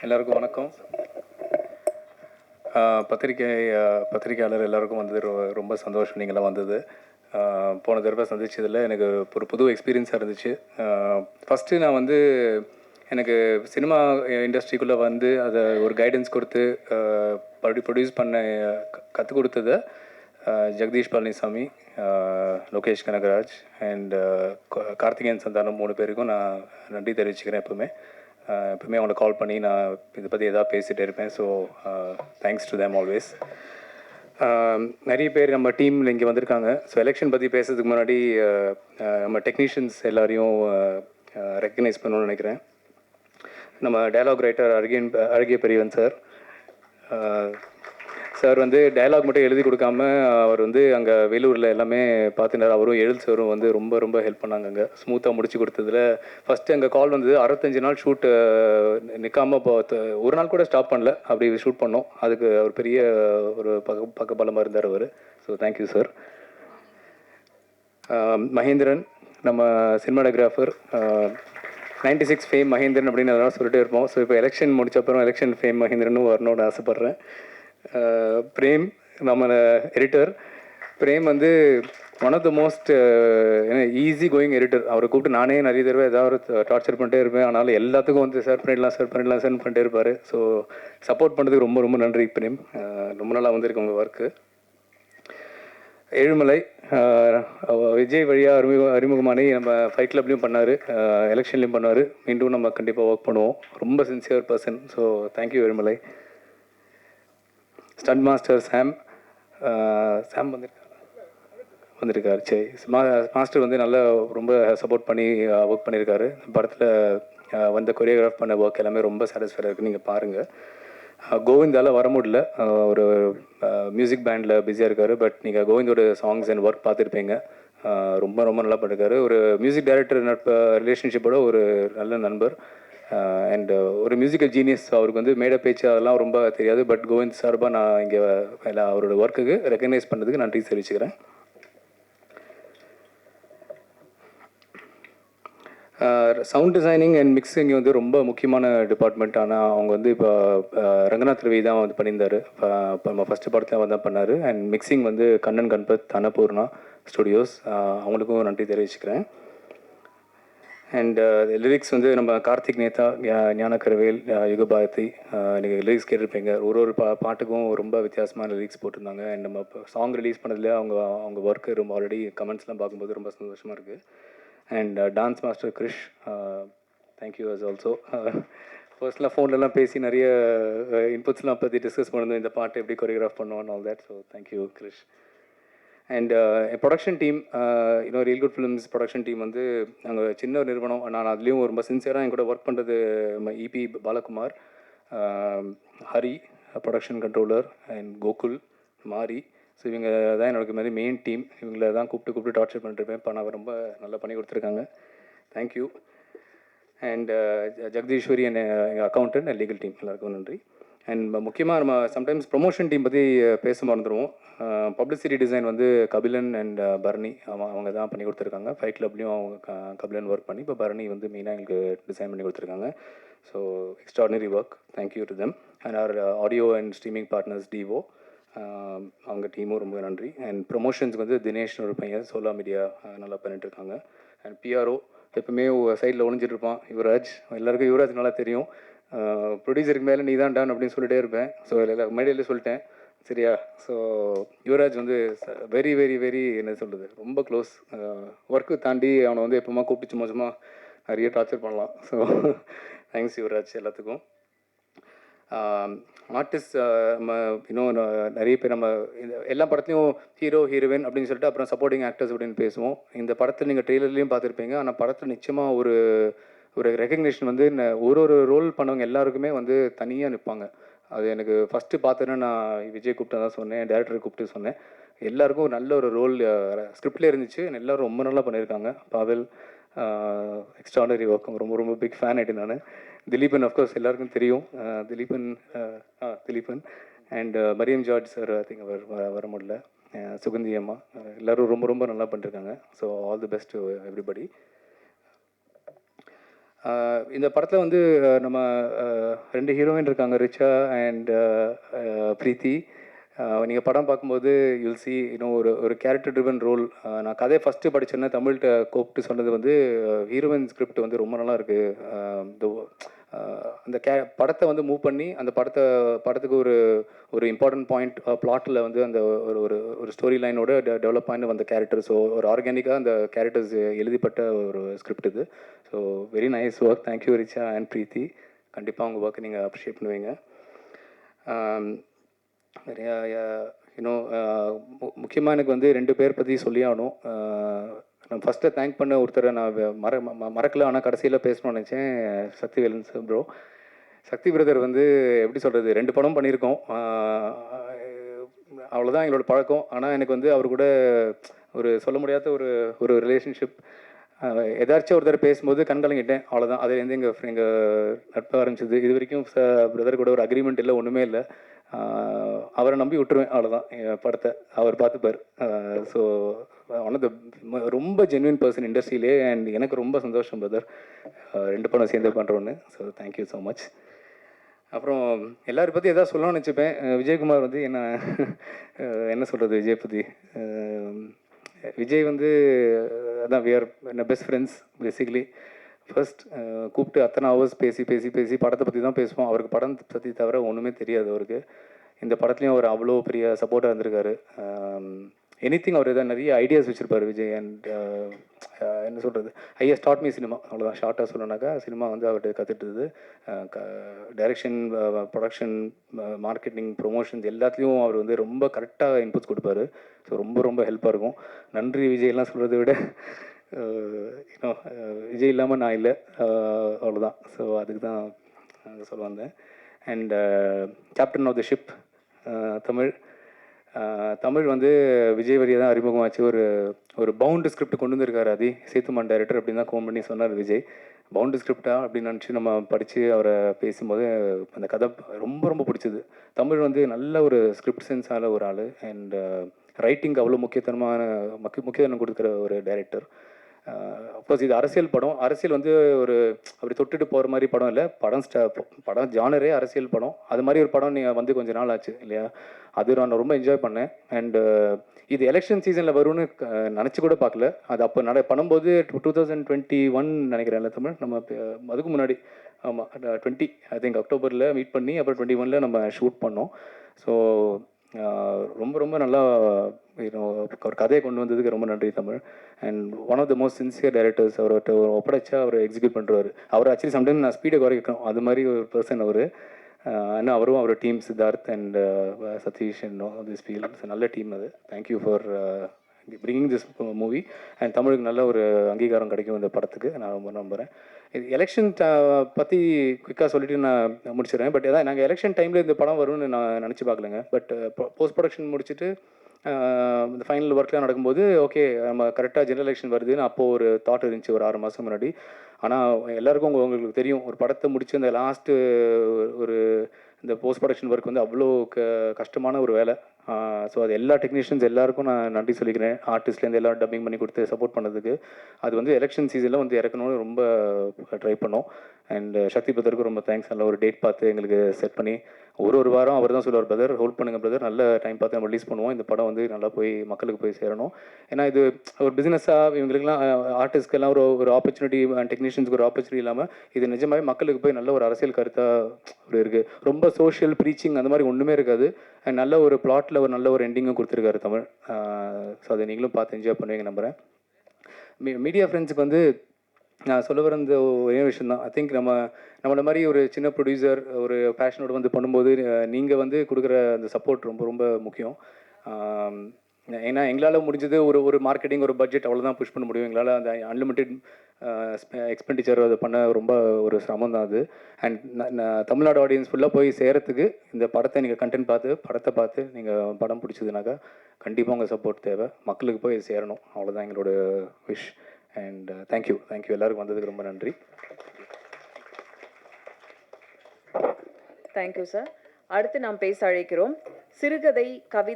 எல்லாருக்கும் வணக்கம். பத்திரிகை பத்திரிகையாளர் எல்லாருக்கும் வந்தது ரொ- ரொம்ப சந்தோஷம். நீங்களாம் வந்தது. போன தடவை சந்திச்சதில் எனக்கு ஒரு புது எக்ஸ்பீரியன்ஸாக இருந்துச்சு. ஃபஸ்ட்டு நான் வந்து எனக்கு சினிமா இண்டஸ்ட்ரிக்குள்ளே வந்து அதை ஒரு கைடன்ஸ் கொடுத்து ப்ரொடியூஸ் பண்ண கற்றுக் கொடுத்ததை. ஜெகதீஷ் பழனிசாமி லோகேஷ் கனகராஜ் அண்ட் கார்த்திகேயன் சந்தானம் மூணு பேருக்கும் நான் நன்றி தெரிவிச்சுக்கிறேன் எப்பவுமே. Uh, எப்பவுமே அவங்கள கால் பண்ணி நான் இதை பற்றி எதாவது பேசிகிட்டே இருப்பேன். So thanks to them always நிறைய பேர் நம்ம டீமில் இங்கே வந்திருக்காங்க. ஸோ எலெக்ஷன் பற்றி பேசுறதுக்கு முன்னாடி uh, uh, நம்ம டெக்னீஷியன்ஸ் எல்லாரையும் ரெக்கக்னைஸ் பண்ணணும்னு நினைக்கிறேன். நம்ம டயலாக் ரைட்டர் அழகியன் அழகிய பெரியவன் சார் சார் வந்து டயலாக் மட்டும் எழுதி கொடுக்காம அவர் வந்து அங்கே வெளியூரில் எல்லாமே பார்த்துனார் அவரும் எழுத்து சாரும் வந்து ரொம்ப ரொம்ப ஹெல்ப் பண்ணாங்க அங்கே ஸ்மூத்தாக முடிச்சு கொடுத்ததுல. ஃபஸ்ட்டு அங்கே கால் வந்தது. அறுபத்தஞ்சு நாள் ஷூட்டு நிற்காம இப்போ ஒரு நாள் கூட ஸ்டாப் பண்ணல. அப்படி ஷூட் பண்ணோம். அதுக்கு அவர் பெரிய ஒரு பக்க பக்கபலமாக இருந்தார் அவர். So thank you sir Mahendran நம்ம cinematographer ninety six fame Mahendran அப்படின்னு அதெல்லாம் சொல்லிட்டே இருப்போம். ஸோ இப்போ எலெக்ஷன் முடிச்ச அப்புறம் எலெக்ஷன் ஃபேம் மகேந்திரனும் வரணும்னு ஆசைப்பட்றேன். பிரேம் நம்ம எடிட்டர் பிரேம் வந்து one of the most easy going editor அவரை கூப்பிட்டு நானே நிறைய தடவை ஏதாவது டார்ச்சர் பண்ணிட்டே இருப்பேன். ஆனாலும் எல்லாத்துக்கும் வந்து சார் பண்ணிடலாம் சார் பண்ணிடலாம் சார் பண்ணிட்டே இருப்பார். ஸோ சப்போர்ட் பண்ணுறதுக்கு ரொம்ப ரொம்ப நன்றி பிரேம். ரொம்ப நாளாக வந்திருக்கு உங்கள் ஒர்க்கு ஏழுமலை விஜய் வழியாக அறிமுக அறிமுகமானி நம்ம ஃபைட் கிளப்லேயும் பண்ணார். எலெக்ஷன்லேயும் பண்ணார் மீண்டும் நம்ம கண்டிப்பாக ஒர்க் பண்ணுவோம். ரொம்ப sincere person so thank you Ezhumalai. Stunt master Sam Sam வந்திருக்காரு. வந்திருக்காரு. சரி மா மாஸ்டர் வந்து நல்லா ரொம்ப சப்போர்ட் பண்ணி ஒர்க் பண்ணியிருக்காரு படத்தில் வந்த கொரியோகிராஃப் பண்ண ஒர்க் எல்லாமே ரொம்ப சாட்டிஸ்ஃபைடாக இருக்குது நீங்கள் பாருங்கள் கோவிந்தால் வர முடியல. ஒரு மியூசிக் பேண்டில் பிஸியாக இருக்காரு. பட் நீங்கள் கோவிந்தோட சாங்ஸ் அண்ட் ஒர்க் பார்த்துருப்பீங்க. ரொம்ப ரொம்ப நல்லா பண்ணிருக்காரு. ஒரு மியூசிக் டைரக்டர் நட்ப ரிலேஷன்ஷிப்போட ஒரு நல்ல நண்பர். Uh, அண்ட் uh, ஒரு மியூசிக்கல் ஜீனியஸ் அவருக்கு வந்து மேடை பேச்சு அதெல்லாம் ரொம்ப தெரியாது. பட் கோவிந்த் சார்பாக நான் இங்கே அவரோட ஒர்க்குக்கு ரெக்கக்னைஸ் பண்ணதுக்கு நன்றி தெரிவிச்சுக்கிறேன். சவுண்ட் டிசைனிங் அண்ட் மிக்சிங் வந்து ரொம்ப முக்கியமான டிபார்ட்மெண்ட் ஆனால் அவங்க வந்து இப்போ uh, ரங்கநாத் ரவி தான் வந்து பண்ணியிருந்தாரு. இப்போ நம்ம ஃபஸ்ட்டு படத்தில் வந்து பண்ணார். அண்ட் மிக்சிங் வந்து கண்ணன் கண்பத் அன்னபூர்ணா ஸ்டுடியோஸ் அவங்களுக்கும் நன்றி தெரிவிச்சுக்கிறேன். அண்ட் லிரிக்ஸ் uh, வந்து நம்ம கார்த்திக் நேதா ஞானக்கரவேல் யுகபாரதி நீங்கள் லிரிக்ஸ் கேட்டிருப்பீங்க. ஒரு ஒரு பா பாட்டுக்கும் ரொம்ப வித்தியாசமான லிரிக்ஸ் போட்டிருந்தாங்க. அண்ட் நம்ம இப்போ சாங் ரிலீஸ் பண்ணதில் அவங்க அவங்க ஒர்க்கு ரொம்ப ஆல்ரெடி கமெண்ட்ஸ்லாம் பார்க்கும்போது ரொம்ப சந்தோஷமாக இருக்குது and dance master Krish thank you us also ஃபர்ஸ்ட்லாம் ஃபோன்லலாம் பேசி நிறைய இன்புட்ஸ்லாம் பற்றி டிஸ்கஸ் பண்ணிருந்தோம் இந்த பாட்டு எப்படி கொரியோகிராஃப் பண்ணுவோம் all that so thank you Krish and production team இன்னும் real good films production team வந்து நாங்கள் சின்ன ஒரு நிறுவனம். நான் அதுலேயும் ரொம்ப சின்சியராக என் கூட ஒர்க் பண்ணுறது EP Balakumar Hari production controller and Gokul Mari so இவங்க தான் என்னோட மாதிரி மெயின் டீம் இவங்கள தான் கூப்பிட்டு கூப்பிட்டு டார்ச்சர் பண்ணிட்டுருப்பேன் இப்போ நான் ரொம்ப நல்லா பண்ணி கொடுத்துருக்காங்க. Thank you and Jagadeeswari and எங்கள் அக்கௌண்டன்ட் அண்ட் லீகல் டீம் எல்லாருக்கும் நன்றி. அண்ட் முக்கியமாக நம்ம சம்டைம்ஸ் ப்ரொமோஷன் டீம் பற்றி பேச மறந்துடுவோம் பப்ளிசிட்டி டிசைன் வந்து கபிலன் அண்ட் பரணி அவங்க அவங்க தான் பண்ணி கொடுத்துருக்காங்க. ஃபைட் கிளப்லேயும் அவங்க கபிலன் ஒர்க் பண்ணி இப்போ பரணி வந்து மெயினாக எங்களுக்கு டிசைன் பண்ணி கொடுத்துருக்காங்க. So extraordinary work thank you to them and our audio and streaming partners DO அவங்க டீமும் ரொம்ப நன்றி. அண்ட் ப்ரொமோஷன்ஸ்க்கு வந்து தினேஷ்னு ஒரு பையன் சோலா மீடியா நல்லா பண்ணிட்டு இருக்காங்க. அண்ட் பிஆர்ஓ எப்பவுமே சைடில் ஒளிஞ்சிட்டு இருப்பான். யுவராஜ் எல்லாருக்கும் யுவராஜ் நல்லா தெரியும். ப்ரொடியூசருக்கு மேலே நீ தான் டான் அப்படின்னு சொல்லிட்டே இருப்பேன். ஸோ மேடையிலே சொல்லிட்டேன். சரியா? ஸோ யுவராஜ் வந்து வெரி வெரி வெரி என்ன சொல்கிறது ரொம்ப க்ளோஸ் ஒர்க்கு தாண்டி அவனை வந்து எப்போமா கூப்பிட்டு சும்மா சும்மா நிறைய டார்ச்சர் பண்ணலாம். ஸோ தேங்க்ஸ் யுவராஜ் எல்லாத்துக்கும். ஆர்டிஸ்ட் நம்ம இன்னும் நிறைய பேர் நம்ம இந்த எல்லா படத்துலையும் ஹீரோ ஹீரோயின் அப்படின்னு சொல்லிட்டு அப்புறம் சப்போர்ட்டிங் ஆக்டர்ஸ் அப்படின்னு பேசுவோம். இந்த படத்தில் நீங்கள் ட்ரெய்லர்லேயும் பார்த்துருப்பீங்க. ஆனால் படத்தில் நிச்சயமாக ஒரு ஒரு ரெக்கக்னேஷன் வந்து ஒரு ஒரு ரோல் பண்ணவங்க எல்லாருக்குமே வந்து தனியாக நிற்பாங்க அது எனக்கு ஃபஸ்ட்டு பார்த்தோன்னா நான் விஜய் கூப்பிட்டு தான் சொன்னேன் டேரக்டர் கூப்பிட்டு சொன்னேன். எல்லாருக்கும் ஒரு நல்ல ஒரு ரோல் ஸ்கிரிப்ட்லேயே இருந்துச்சு. எல்லாரும் ரொம்ப நல்லா பண்ணியிருக்காங்க. பாவல் எக்ஸ்ட்ராடனரி ஒர்க் ரொம்ப ரொம்ப பிக் ஃபேன் ஆகிட்டேன் நான். திலீபன் அஃப்கோர்ஸ் எல்லாருக்கும் தெரியும். Dileepan Dileepan. And Mariam George sir I think அவர் வர முடியல. சுகந்தி அம்மா. எல்லோரும் ரொம்ப ரொம்ப நல்லா பண்ணிருக்காங்க so all the best everybody இந்த படத்தில் வந்து நம்ம ரெண்டு ஹீரோயின் இருக்காங்க ரிச்சா அண்ட் ப்ரீத்தி. நீங்கள் படம் பார்க்கும்போது யுல் சி இன்னும் ஒரு ஒரு கேரக்டர் ட்ரிவன் ரோல் நான் கதையை ஃபஸ்ட்டு படித்தேன்னா தமிழ்கிட்ட கூப்பிட்டு சொன்னது வந்து ஹீரோயின் ஸ்கிரிப்ட் வந்து ரொம்ப நல்லா இருக்குது அந்த கே படத்தை வந்து மூவ் பண்ணி அந்த படத்தை படத்துக்கு ஒரு ஒரு இம்பார்ட்டன்ட் பாயிண்ட் பிளாட்டில் வந்து அந்த ஒரு ஒரு ஒரு ஸ்டோரி லைனோட டெவலப் ஆகி வந்த கேரக்டர் ஸோ ஒரு ஆர்கானிக்காக அந்த கேரக்டர்ஸ் எழுதிப்பட்ட ஒரு ஸ்கிரிப்ட் இது. So very nice work thank you Richa and Preethi கண்டிப்பாக உங்கள் ஒர்க்கை நீங்கள் அப்ரிஷியேட் பண்ணுவீங்க. Um, நிறையா இன்னும் uh, முக்கியமாக எனக்கு வந்து ரெண்டு பேர் பற்றி சொல்லி ஆகணும். Uh, நான் ஃபஸ்ட்டு தேங்க் பண்ண ஒருத்தரை நான் மற ம- மறக்கல. ஆனால் கடைசியில் பேசணும்னு நினச்சேன் Sakthivelan sir bro Sakthi brother வந்து எப்படி சொல்கிறது ரெண்டு படம் பண்ணியிருக்கோம். அவ்வளோதான் எங்களோட பழக்கம். ஆனால் எனக்கு வந்து அவர் கூட ஒரு சொல்ல முடியாத ஒரு ஒரு ரிலேஷன்ஷிப் எதாச்சும் ஒருத்தர் பேசும்போது கண் கலங்கிட்டேன். அவ்வளோதான் அதுலேருந்து எங்கள் எங்கள் நட்பு ஆரம்பிச்சது. இது வரைக்கும் பிரதர் கூட ஒரு அக்ரிமெண்ட் இல்லை ஒன்றுமே இல்லை. அவரை நம்பி விட்டுருவேன். அவ்வளோதான் என் படத்தை அவர் பார்த்துப்பார். ஸோ ஒன் ஆஃப் த ரொம்ப ஜென்வின் பர்சன் இண்டஸ்ட்ரியிலே அண்ட் எனக்கு ரொம்ப சந்தோஷம் பிரதர் ரெண்டு படம் சேர்ந்து பண்ணுறோன்னு ஸோ தேங்க்யூ ஸோ மச் அப்புறம் எல்லோரும் பற்றி எதாவது சொல்லணும்னு நினச்சிப்பேன். விஜயகுமார் வந்து என்ன என்ன சொல்கிறது விஜய் பற்றி விஜய் வந்து அதான் விஆர் என்ன பெஸ்ட் ஃப்ரெண்ட்ஸ் பேசிக்கலி ஃபர்ஸ்ட் கூப்பிட்டு அத்தனை ஹவர்ஸ் பேசி பேசி பேசி படத்தை பற்றி தான் பேசுவோம். அவருக்கு படம் பற்றி தவிர ஒன்றுமே தெரியாது அவருக்கு. இந்த படத்துலையும் அவர் அவ்வளோ பெரிய சப்போர்ட்டாக இருந்திருக்காரு. எனி திங் அவர் எதாவது நிறைய ஐடியாஸ் வச்சுருப்பார் விஜய் அண்ட் uh, uh, என்ன சொல்கிறது ஐயா ஸ்டார்ட் மீ சினிமா அவ்வளோதான் ஷார்ட்டாக சொல்லணுனாக்கா சினிமா வந்து அவர்கிட்ட கற்றுட்டுது டைரக்ஷன் ப்ரொடக்ஷன் மார்க்கெட்டிங் ப்ரொமோஷன்ஸ் எல்லாத்துலேயும் அவர் வந்து ரொம்ப கரெக்டாக இன்புட்ஸ் கொடுப்பாரு. ஸோ ரொம்ப ரொம்ப ஹெல்ப்பாக இருக்கும். நன்றி விஜய்லாம் சொல்கிறத விட இன்னும் விஜய் இல்லாமல் நான் இல்லை. அவ்வளோதான் ஸோ அதுக்கு தான் நான் சொல்ல வந்தேன். And captain of the ship Tamil. Tamil வந்து விஜய் வரியை தான் அறிமுகமாச்சு. ஒரு ஒரு பவுண்டு ஸ்கிரிப்ட் கொண்டு வந்திருக்காரு அதி சேத்துமான் டைரக்டர் அப்படின்னு தான் ஃபோன் பண்ணி சொன்னார் விஜய். பவுண்டு ஸ்கிரிப்டா அப்படின்னு நினச்சி நம்ம படித்து அவரை பேசும்போது அந்த கதை ரொம்ப ரொம்ப பிடிச்சது. தமிழ் வந்து நல்ல ஒரு ஸ்கிரிப்ட் சென்ஸான ஒரு ஆள். அண்ட் ரைட்டிங் அவ்வளோ முக்கியத்துவமான முக்கிய முக்கியத்துவம் கொடுக்குற ஒரு டைரக்டர் அஃப்கோர்ஸ் இது அரசியல் படம். அரசியல் வந்து ஒரு அப்படி தொட்டுட்டு போகிற மாதிரி படம் இல்லை. படம் ஸ்ட படம் ஜானரே அரசியல் படம். அது மாதிரி ஒரு படம் நீங்கள் வந்து கொஞ்ச நாள் ஆச்சு இல்லையா? அது நான் ரொம்ப என்ஜாய் பண்ணேன். அண்டு இது எலெக்ஷன் சீசனில் வரும்னு நினச்சி கூட பார்க்கல. அது அப்போ நட பண்ணும்போது டூ தௌசண்ட் டுவெண்ட்டி ஒன் நினைக்கிறேன்ல தமிழ். நம்ம அதுக்கு முன்னாடி ஆமாம் டுவெண்ட்டி ஐ திங்க் அக்டோபரில் மீட் பண்ணி அப்புறம் டுவெண்ட்டி ஒனில் நம்ம ஷூட் பண்ணோம். ஸோ ரொம்ப ரொம்ப நல்லா ஒரு கதையை கொண்டு வந்ததுக்கு ரொம்ப நன்றி Tamil. And one of the most sincere directors அவர்கிட்ட ஒரு ஒப்படைச்சா அவர் எக்ஸிக்யூட் பண்ணுறாரு அவர் ஆக்சுவலி சம்டைம் நான் ஸ்பீடை குறைக்கணும் அது மாதிரி ஒரு பர்சன் அவர். ஆனால் அவரும் அவர் team Siddharth and uh, Sathish and this feel நல்ல டீம் அது. Thank you for bringing this movie and தமிழுக்கு நல்ல ஒரு அங்கீகாரம் கிடைக்கும் இந்த படத்துக்கு. நான் ரொம்ப நம்புகிறேன் இது எலெக்ஷன் பற்றி குயிக்காக சொல்லிட்டு நான் முடிச்சிடுறேன். பட் அதான் நாங்கள் எலெக்ஷன் டைமில் இந்த படம் வரும்னு நான் நினச்சி பார்க்கலங்க. பட் போஸ்ட் uh, ப்ரொடக்ஷன் முடிச்சுட்டு இந்த ஃபைனல் ஒர்க்லாம் நடக்கும்போது ஓகே நம்ம கரெக்டாக ஜெனரல் எலெக்ஷன் வருதுன்னு அப்போது ஒரு தாட் இருந்துச்சு ஒரு ஆறு மாதம் முன்னாடி. ஆனால் எல்லாருக்கும் உங்களுக்கு தெரியும் ஒரு படத்தை முடிச்சு அந்த லாஸ்ட்டு ஒரு இந்த போஸ்ட் ப்ரொடக்ஷன் ஒர்க் வந்து அவ்வளோ க கஷ்டமான ஒரு வேலை. ஸோ அது எல்லா டெக்னீஷியன்ஸ் எல்லாருக்கும் நான் நன்றி சொல்லிக்கிறேன். ஆர்டிஸ்ட்லேருந்து எல்லாரும் டப்பிங் பண்ணி கொடுத்து சப்போர்ட் பண்ணதுக்கு. அது வந்து எலெக்ஷன் சீசனில் வந்து இறக்கணும்னு ரொம்ப ட்ரை பண்ணோம். அண்ட் சக்தி பிரதருக்கு ரொம்ப தேங்க்ஸ் நல்ல ஒரு டேட் பார்த்து எங்களுக்கு செட் பண்ணி. ஒரு ஒரு வாரம் அவர் தான் சொல்லுவார் பிரதர் ஹோல்ட் பண்ணுங்கள் பிரதர் நல்ல டைம் பார்த்து நம்ம ரிலீஸ் பண்ணுவோம். இந்த படம் வந்து நல்லா போய் மக்களுக்கு போய் சேரணும். ஏன்னா இது ஒரு பிஸ்னஸாக இவங்களுக்குலாம் ஆர்டிஸ்ட்க்கெல்லாம் ஒரு ஒரு ஆப்பர்ச்சுனிட்டி அண்ட் டெக்னீஷியன்ஸ்க்கு ஒரு ஆப்பர்ச்சுனிட்டி இல்லாமல் இது நிஜமாவே மக்களுக்கு போய் நல்ல ஒரு அரசியல் கருத்தாக ஒரு இருக்குது ரொம்ப சோஷியல் ப்ரீச்சிங் அந்த மாதிரி ஒன்றுமே இருக்காது. அண்ட் நல்ல ஒரு பிளாட்டில் ஒரு நல்ல ஒரு எண்டிங்கும் கொடுத்துருக்காரு தமிழ். ஸோ அதை நீங்களும் பார்த்து என்ஜாய் பண்ணுவீங்க நம்புகிறேன் மீ மீடியா ஃப்ரெண்ட்ஸுக்கு வந்து நான் சொல்ல வர ஒரே விஷயம் தான் ஐ திங்க் நம்ம நம்மளை மாதிரி ஒரு சின்ன ப்ரொடியூசர் ஒரு பேஷனோட வந்து பண்ணும்போது நீங்கள் வந்து கொடுக்குற அந்த சப்போர்ட் ரொம்ப ரொம்ப முக்கியம். ஏன்னா எங்களால் முடிஞ்சது ஒரு ஒரு மார்க்கெட்டிங் ஒரு பட்ஜெட் அவ்வளோதான் புஷ் பண்ண முடியும். எங்களால் அந்த அன்லிமிட்டெட் எக்ஸ்பெண்டிச்சர் அதை பண்ண ரொம்ப ஒரு சிரமம் தான் அது அண்ட் தமிழ்நாடு ஆடியன்ஸ் ஃபுல்லாக போய் சேரத்துக்கு இந்த படத்தை நீங்கள் கண்டென்ட் பார்த்து படத்தை பார்த்து நீங்கள் படம் பிடிச்சதுனாக்கா கண்டிப்பாக உங்கள் சப்போர்ட் தேவை. மக்களுக்கு போய் சேரணும். அவ்வளோதான் எங்களோட விஷ் அண்ட் தேங்க்யூ தேங்க்யூ எல்லாருக்கும் வந்ததுக்கு ரொம்ப நன்றி. தேங்க்யூ சார் அடுத்து நாம் பேச அழைக்கிறோம் சிறுகதை கவிதை